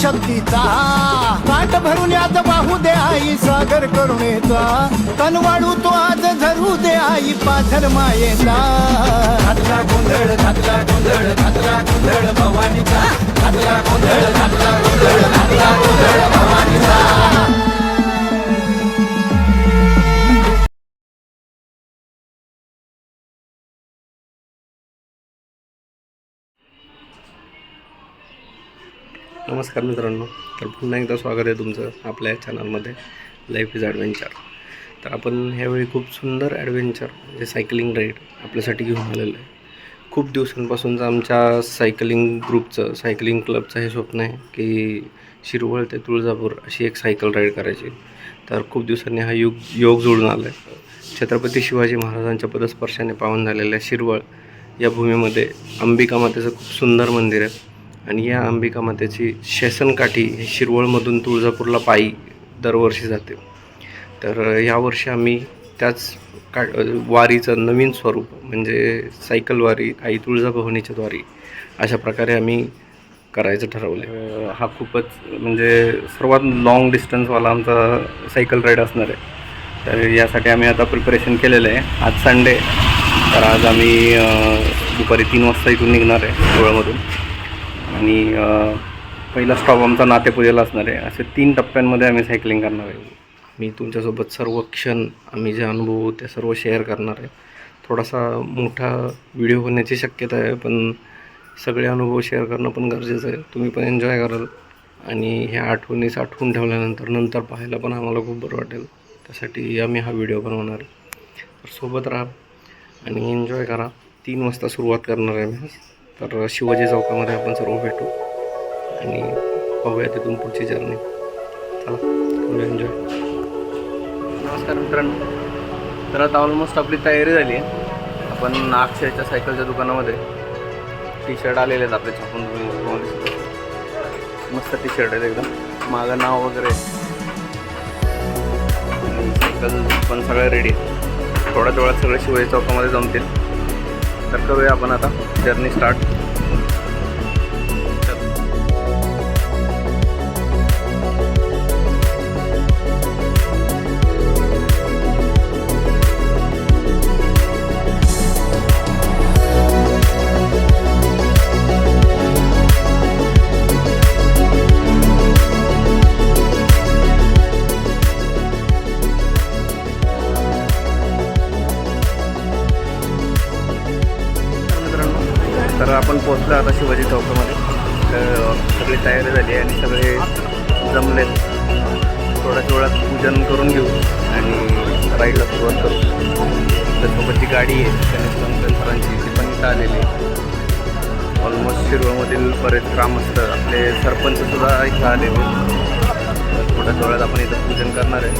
शक्तीचा पाठ भरून यात वाहू दे आई सागर करुणेचा कनवाळू तो आज धरू दे आई पाथर मायेचा. घातला गोंधळ घातला गोंधळ घातला गोंधळ भवानीचा. घातला गोंधळ घातला गोंधळ घातला गोंधळ भवानीचा. नमस्कार मित्रांनो. तर पुन्हा एकदा स्वागत आहे तुमचं आपल्या चॅनलमध्ये लाईफ इज ॲडव्हेंचर तर आपण ह्यावेळी खूप सुंदर ॲडव्हेंचर म्हणजे सायकलिंग राईड आपल्यासाठी घेऊन आलेलं आहे. खूप दिवसांपासूनचं आमच्या सायकलिंग ग्रुपचं सायकलिंग क्लबचं हे स्वप्न आहे की शिरवळ ते तुळजापूर अशी एक सायकल राईड करायची. तर खूप दिवसांनी हा युग योग जुळून आला आहे. छत्रपती शिवाजी महाराजांच्या पदस्पर्शाने पावन झालेल्या शिरवळ या भूमीमध्ये अंबिका मातेचं खूप सुंदर मंदिर आहे. आणि या अंबिका मातेची शेसनकाठी हे शिरवळमधून तुळजापूरला पायी दरवर्षी जाते. तर यावर्षी आम्ही त्याच का वारीचं नवीन स्वरूप म्हणजे सायकल वारी आई तुळजाभवनीच्या द्वारी अशा प्रकारे आम्ही करायचं ठरवलं हा खूपच म्हणजे सर्वात लाँग डिस्टन्सवाला आमचा सायकल राईड असणार आहे. तर यासाठी आम्ही आता प्रिपरेशन केलेलं आहे. आज संडे तर आज आम्ही दुपारी तीन वाजता इथून निघणार आहे गोव्यामधून आणि पहिला स्टॉप आमचा नातेपुजेला असणार आहे. असे तीन टप्प्यांमध्ये आम्ही सायकलिंग करणार आहे. मी तुमच्यासोबत सर्व क्षण आम्ही जे अनुभव ते सर्व शेअर करणार आहे. थोडासा मोठा व्हिडिओ होण्याची शक्यता आहे पण सगळे अनुभव शेअर करणं पण गरजेचं आहे. तुम्ही पण एन्जॉय कराल. आणि ह्या आठवणी साठवून ठेवल्यानंतर नंतर पाहायला पण आम्हाला खूप बरं वाटेल. त्यासाठी आम्ही हा व्हिडिओ बनवणार आहे. तर सोबत राहा आणि एन्जॉय करा. तीन वाजता सुरुवात करणार आहे मी. तर शिवाजी चौकामध्ये आपण सर्व भेटू आणि पाहूया तिथून पुढची जर्नी चला एन्जॉय नमस्कार मित्रांनो. तर आता ऑलमोस्ट आपली तयारी झाली आहे. आपण अक्षयच्या सायकलच्या दुकानामध्ये टी शर्ट आलेले आहेत आपले छापून मस्त टी शर्ट आहेत एकदम. मागं नाव वगैरे. सायकल पण सगळं रेडी थोड्याच वेळात सगळे शिवाजी चौकामध्ये जमतील. तर करूया आपण आता जर्नी स्टार्ट. आणि राईडला सुरुवात करू. त्यासोबत जी गाडी आहे गणेश सरांची ती पण इथं आलेली. आहे ऑलमोस्ट शिरोळमधील बरेच ग्रामस्थ आपले सरपंच सुद्धा इथं आलेले. तर थोड्याच वेळात आपण इथं पूजन करणार आहे.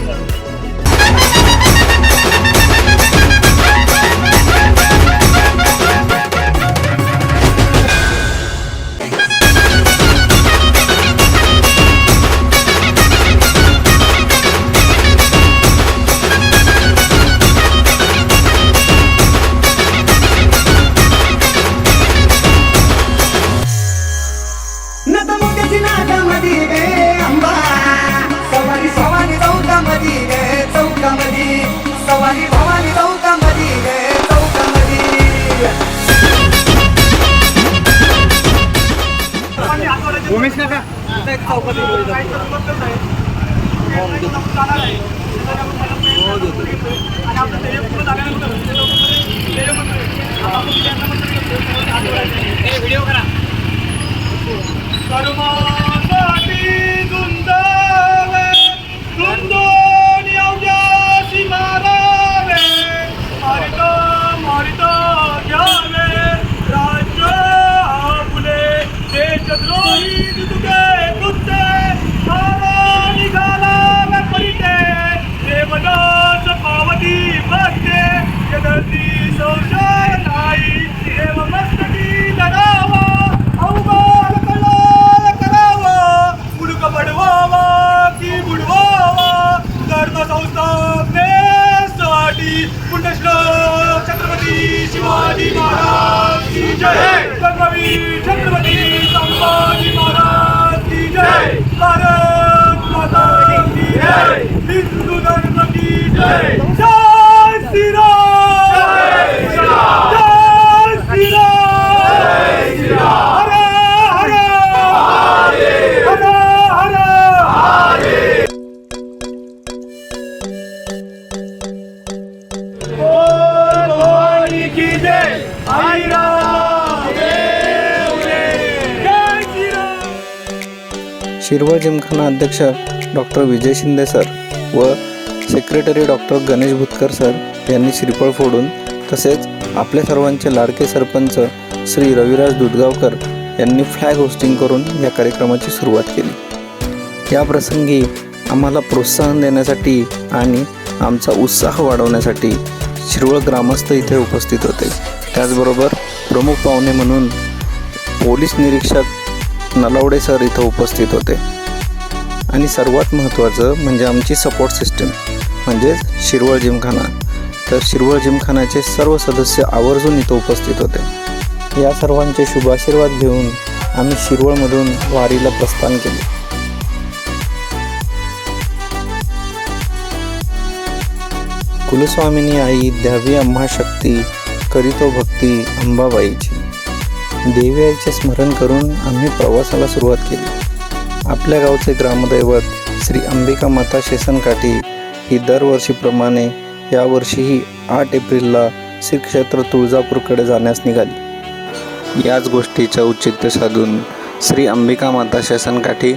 पुण्यश्लोक छत्रपती शिवाजी महाराज की जय। छत्रपती छत्रपती संभाजी महाराज की जय। भारत माता की शिरवळ जिमखाना अध्यक्ष डॉक्टर विजय शिंदे सर व secretary doctor Ganesh Bhutkar sir यांनी श्रीफळ फोडून तसेच आपल्या सर्वांचे लाडके सरपंच श्री रविराज दुधगावकर यांनी फ्लॅग होस्टिंग करून या कार्यक्रमाची सुरुवात केली. या प्रसंगी आम्हाला प्रोत्साहन देण्यासाठी आणि आमचा उत्साह वाढवण्यासाठी शिरवळ ग्रामस्थ इथे उपस्थित होते. त्याचबरोबर प्रमुख पाहुणे म्हणून पोलीस निरीक्षक नलावडे सर इथं उपस्थित होते. आणि सर्वात महत्त्वाचं म्हणजे आमची सपोर्ट सिस्टीम म्हणजेच शिरवळ जिमखाना. तर शिरवळ जिमखानाचे सर्व सदस्य आवर्जून इथं उपस्थित होते. या सर्वांचे शुभाशीर्वाद घेऊन आम्ही शिरवळमधून वारीला प्रस्थान केले. कुलस्वामिनी आई द्यावी आम्हा शक्ती करीतो भक्ती अंबाबाईची. देवी आईचे स्मरण करून आम्ही प्रवासाला सुरुवात केली. आपल्या गावचे ग्रामदैवत श्री अंबिका माता शेसनकाठी ही दरवर्षीप्रमाणे यावर्षीही आठ एप्रिलला श्री क्षेत्र तुळजापूरकडे जाण्यास निघाली. याच गोष्टीचं औचित्य साधून श्री अंबिका माता शेसनकाठी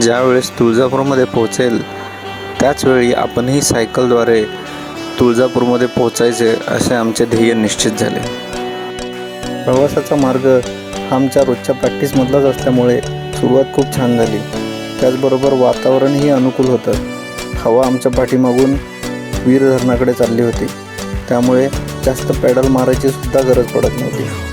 ज्यावेळेस तुळजापूरमध्ये पोहोचेल त्याचवेळी आपणही सायकलद्वारे तुळजापूरमध्ये पोहोचायचे असे आमचे ध्येय निश्चित झाले. प्रवासाचा मार्ग हा आमच्या रोजच्या प्रॅक्टिसमधलाच असल्यामुळे सुरुवात खूप छान झाली. त्याचबरोबर वातावरणही अनुकूल होतं. हवा आमच्या पाठीमागून वीर धरणाकडे चालली होती. त्यामुळे जास्त पॅडल मारायची सुद्धा गरज पडत नव्हती.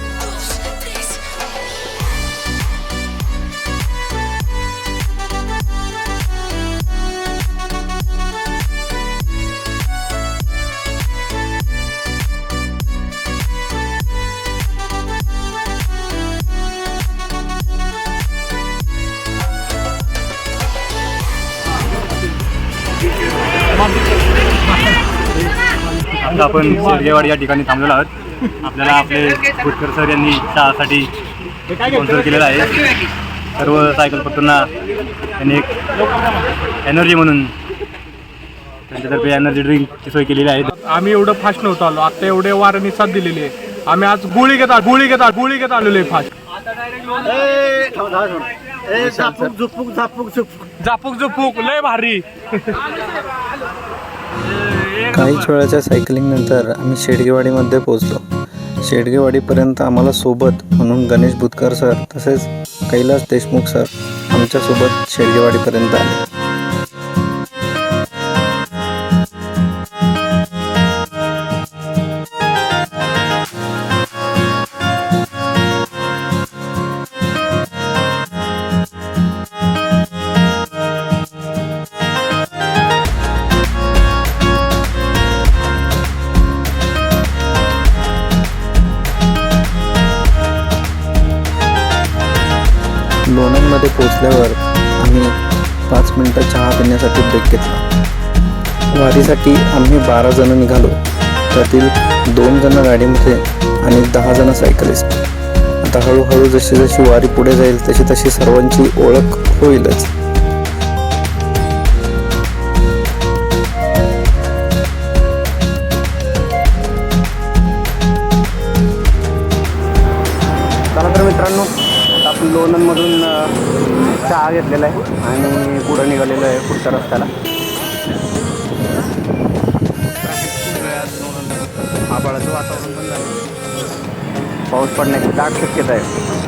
आता आपण शेडगेवाडी या ठिकाणी थांबलेलो आहोत. आपल्याला आपले भुटकर सर यांनी चहासाठी स्पॉन्सर केलेलं आहे. सर्व सायकलपटूंना त्यांनी एक एनर्जी म्हणून त्यांच्यातर्फे एनर्जी ड्रिंकची सोय केलेली आहे. आम्ही एवढं फास्ट नव्हतो आलो. आता एवढे वारांनी साथ दिलेली आहे. आम्ही आज गोळी घेत गोळी घेत आलो गोळी घेत आलेलो आहे फास्ट झापूक झुपूक. लय भारी. काहीच वेळाच्या सायकलिंगनंतर आम्ही शेडगेवाडीमध्ये पोचलो शेडगेवाडीपर्यंत आम्हाला सोबत म्हणून गणेश बुतकर सर तसेच कैलास देशमुख सर आमच्यासोबत शेडगेवाडीपर्यंत आले. पोचल्यावर पोहोचल्यावर आम्ही पाच मिनटं चहा पिण्यासाठी ब्रेक घेतला. वारीसाठी आम्ही बारा जण निघालो. त्यातील दोन जण गाडीमध्ये आणि दहा जण सायकलिस्ट आता हळूहळू जशी जशी वारी पुढे जाईल तशी तशी सर्वांची ओळख होईलच. घेतलेला आहे आणि पुढं निघालेलं आहे पुढच्या रस्त्याला. आबाळाचं वातावरण पण झालं. पाऊस पडण्याची दाट शक्यता आहे.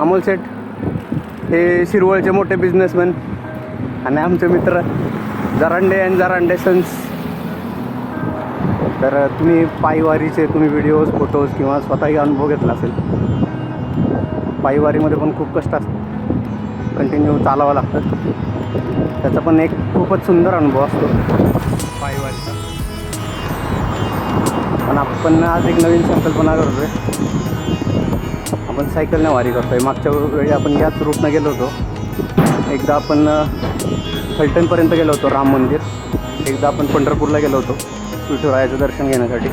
अमोल सेठ हे शिरवळचे मोठे बिझनेसमॅन आणि आमचे मित्र. जरांडे अँड जरांडे सन्स तर तुम्ही पायवारीचे तुम्ही व्हिडिओज फोटोज किंवा स्वतःही अनुभव घेतला असेल. पायवारीमध्ये पण खूप कष्ट असतात. कंटिन्यू चालावं लागतं. त्याचा पण एक खूपच सुंदर अनुभव असतो. पायवारीचा. पण आपण आज एक नवीन संकल्पना करतोय. आपण सायकलने वारी करतोय. मागच्या वेळी आपण याच रूटनं गेलो होतो. एकदा आपण फलटणपर्यंत गेलो होतो राम मंदिर. एकदा आपण पंढरपूरला गेलो होतो विठुरायाचं दर्शन घेण्यासाठी.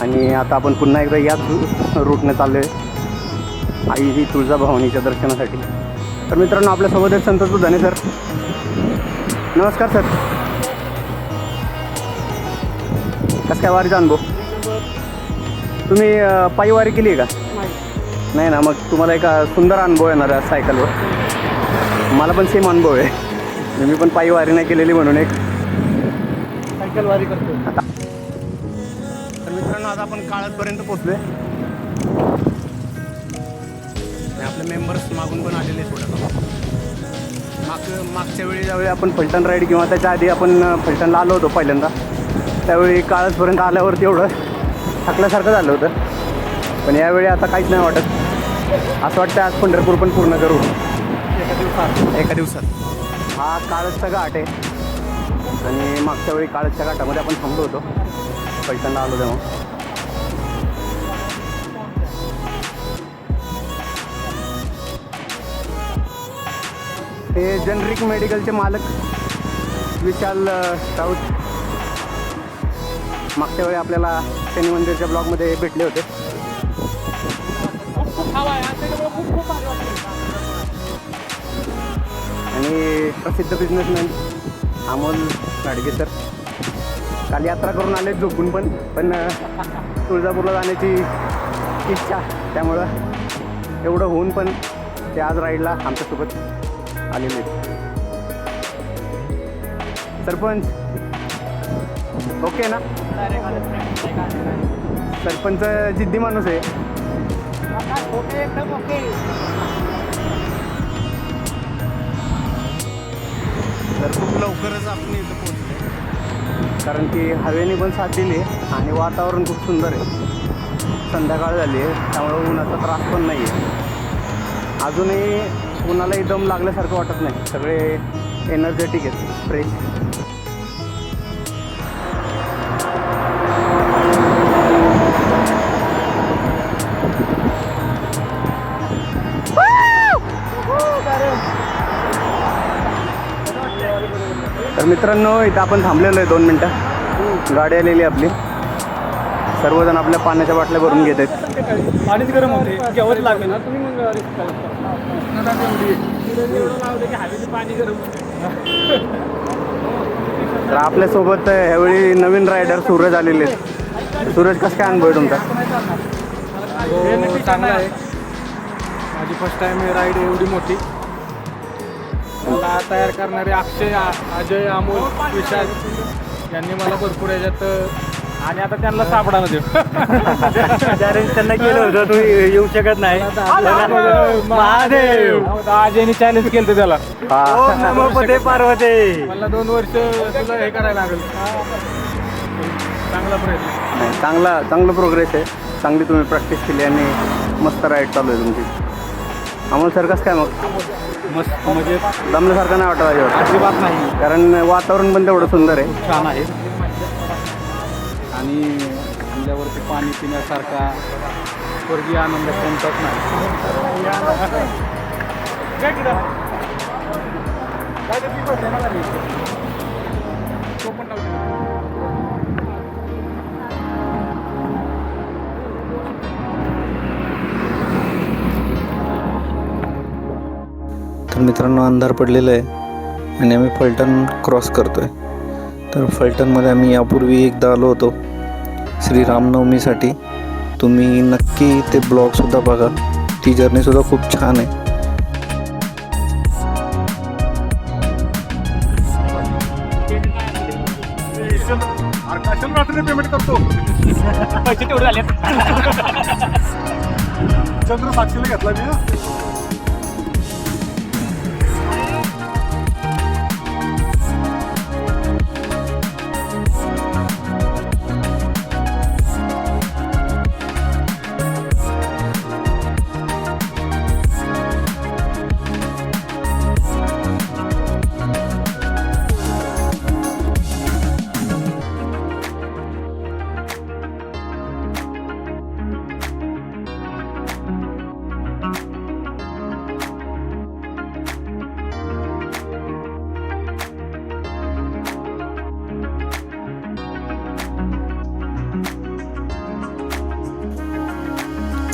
आणि आता आपण पुन्हा एकदा याच रूटने चाललो आहे आई ही तुळजाभवानीच्या दर्शनासाठी. तर मित्रांनो आपल्यासोबत आहेत संतोष धने सर. नमस्कार सर. काय वारीचा अनुभव? तुम्ही पायी वारी केली आहे का? नाही. ना मग तुम्हाला एक सुंदर अनुभव येणार आहे सायकलवर. मला पण सेम अनुभव आहे. मी पण पायी वारी नाही केलेली म्हणून एक. सायकल वारी करतो तर मित्रांनो आता आपण काळातपर्यंत पोचलोय आपले मेंबर्स मागून पण आलेले थोडं माग मागच्या वेळी ज्यावेळी आपण फलटण राईड किंवा त्याच्या आधी आपण फलटणला आलो होतो पहिल्यांदा त्यावेळी काळजपर्यंत आल्यावरती एवढं थकल्यासारखं झालं होतं. पण यावेळी आता काहीच नाही वाटत. असं वाटतं आज पंढरपूर पण पूर्ण करू एका दिवसात एका दिवसात. हा काळजचा घाट आहे. आणि मागच्या वेळी काळजच्या घाटामध्ये आपण थांबलो होतो. फलटणला आलो तेव्हा. हे जनरिक मेडिकलचे मालक विशाल राऊत. मागच्या वेळी आपल्याला शनी मंदिरच्या ब्लॉगमध्ये भेटले होते. आणि प्रसिद्ध बिझनेसमॅन अमोल गाडगे सर काल यात्रा करून आले झोपून पण पण तुळजापूरला जाण्याची इच्छा त्यामुळं एवढं होऊन पण ते आज राईडला आमच्यासोबत आलेले आहेत सरपंच. ओके ना? सरपंच जिद्दी माणूस आहे. तर खूप लवकरच आपण इथं पोहोचलो कारण की हवेने पण साथ दिली आणि वातावरण खूप सुंदर आहे. संध्याकाळ झाली आहे त्यामुळे उन्हाचा त्रास पण नाही आहे अजूनही उन्हाला दम लागल्यासारखं वाटत नाही. सगळे एनर्जेटिक आहेत फ्रेश तर मित्रांनो इथं आपण थांबलेलो आहे दोन मिनटं. गाडी आलेली आहे आपली. सर्वजण आपल्या पाण्याच्या बाटल्या भरून घेत आहेत. पाणीच गरम होते. घ्यावंच लागलं ना तुम्ही मग पाणी गरम तर आपल्यासोबत ह्यावेळी नवीन रायडर सूरज आलेले आहेत. सूरज कसं काय अनुभव आहे तुमचा? हो चांगला आहे. माझी फर्स्ट टाइम राईड एवढी मोठी. मला तयार करणारे अक्षय अजय अमोल विशाल यांनी मला भरपूर याच्यात आणि आता त्यांना सापडा देऊ. चॅलेंज त्यांना केलं होतं तू येऊ शकत नाही. महादेव. अजयने चॅलेंज केलं होतं त्याला. हा. नमो पते पार्वते मला दोन वर्ष तुला हे करायला लागेल. चांगला प्रयत्न. नाही, चांगला चांगलं प्रोग्रेस आहे. चांगली तुम्ही प्रॅक्टिस केली आणि मस्त राईड चालू आहे तुमची. अमोल सर कसं काय मग? मस्त म्हणजे दमल्यासारखं नाही वाटत अजिबात अजिबात नाही. कारण वातावरण पण तेवढं सुंदर आहे. छान आहे. आणि अंड्यावरती पाणी पिण्यासारखा स्वर्गीय आनंद कोणताच नाही. मित्रांनो अंधार पडलेला आहे आणि आम्ही फलटण क्रॉस करतो आहे तर फलटणमध्ये आम्ही यापूर्वी एकदा आलो होतो श्री रामनवमीसाठी तुम्ही नक्की ते ब्लॉगसुद्धा बघा. ती जर्नीसुद्धा खूप छान आहे. पेमेंट करतो पैसे तेवढे झाले चंद्र साक्षीला घेतला मी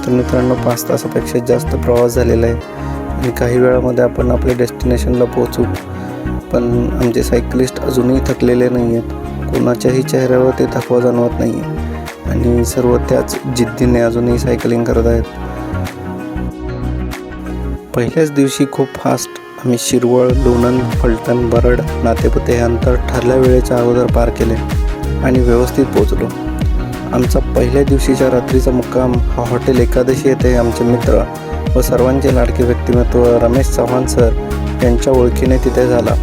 तर मित्रांनो पाच तासापेक्षा जास्त प्रवास झालेला आहे. आणि काही वेळामध्ये आपण आपल्या डेस्टिनेशनला पोहोचू. पण आमचे सायकलिस्ट अजूनही थकलेले नाही आहेत. कोणाच्याही चेहऱ्यावर ते थकवा जाणवत नाही आणि सर्व त्याच जिद्दीने अजूनही सायकलिंग करत आहेत. पहिल्याच दिवशी खूप फास्ट आम्ही शिरवळ लोणंद फलटण बरड नातेपुते हे अंतर ठरल्या वेळेच्या अगोदर पार केले आणि व्यवस्थित पोचलो आमचा पहिल्या दिवशीच्या रात्रीचा मुक्काम हा हॉटेल एकादशी येथे आमचे मित्र व सर्वांचे लाडके व्यक्तिमत्व रमेश चव्हाण सर यांच्या ओळखीने तिथे झाला.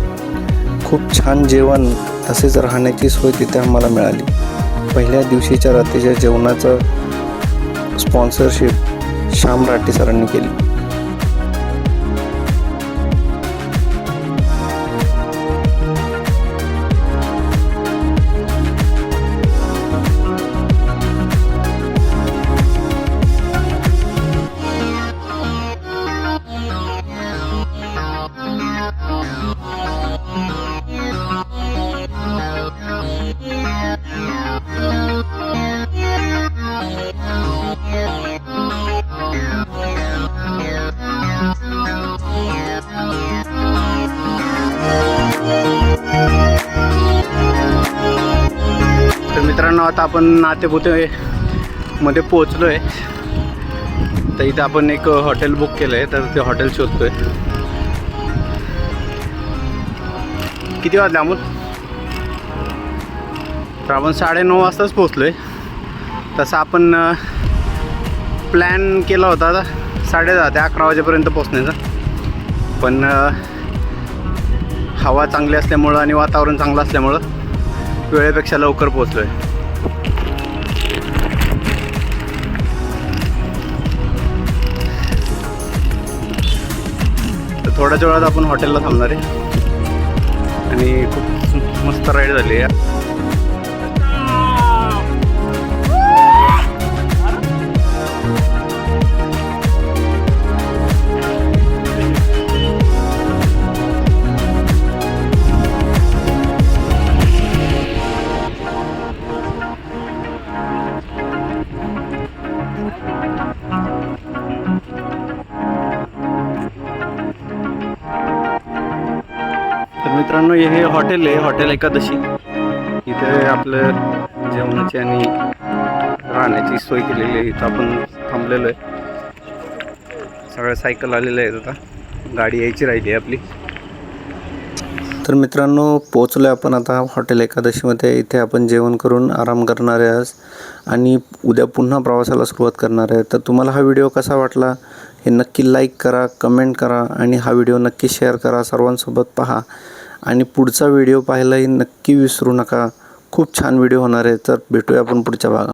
खूप छान जेवण तसेच राहण्याची सोय तिथे आम्हाला मिळाली. पहिल्या दिवशीच्या रात्रीच्या जेवणाचं स्पॉन्सरशिप श्याम राठी सरांनी केली. मित्रांनो आता आपण नातेपुते मध्ये पोहोचलो आहे तर इथं आपण एक हॉटेल बुक केलं आहे तर ते हॉटेल शोधतोय. किती वाजले अमोल? तर आपण साडेनऊ वाजताच पोचलो आहे तसं आपण प्लॅन केला होता साडे दहा ते अकरा वाजेपर्यंत पोचण्याचा पण हवा चांगली असल्यामुळं आणि वातावरण चांगलं असल्यामुळं वेळेपेक्षा लवकर पोहोचलोय. आहे थोड्याच वेळात आपण हॉटेलला थांबणार आहे. आणि खूप मस्त राईड झाली आहे. हे हॉटेल आहे हॉटेल एकादशी. इथे आपलं जेवणाची आणि राहण्याची सोय केलेली आहे. इथं आपण थांबलेलो आहे. सगळ्या सायकल आलेल्या आहेत आता. गाडी यायची राहिली आहे आपली. तर मित्रांनो पोचलो आपण आता हॉटेल एकादशीमध्ये. इथे आपण जेवण करून आराम करणार आहे आज. आणि उद्या पुन्हा प्रवासाला सुरुवात करणार आहे. तर तुम्हाला हा व्हिडिओ कसा वाटला? हे नक्की लाईक करा कमेंट करा आणि हा व्हिडिओ नक्की शेअर करा. सर्वांसोबत पहा. आणि पुढचा व्हिडिओ पाहायलाही नक्की विसरू नका. खूप छान व्हिडिओ होणार आहे तर भेटूया आपण पुढच्या भागात.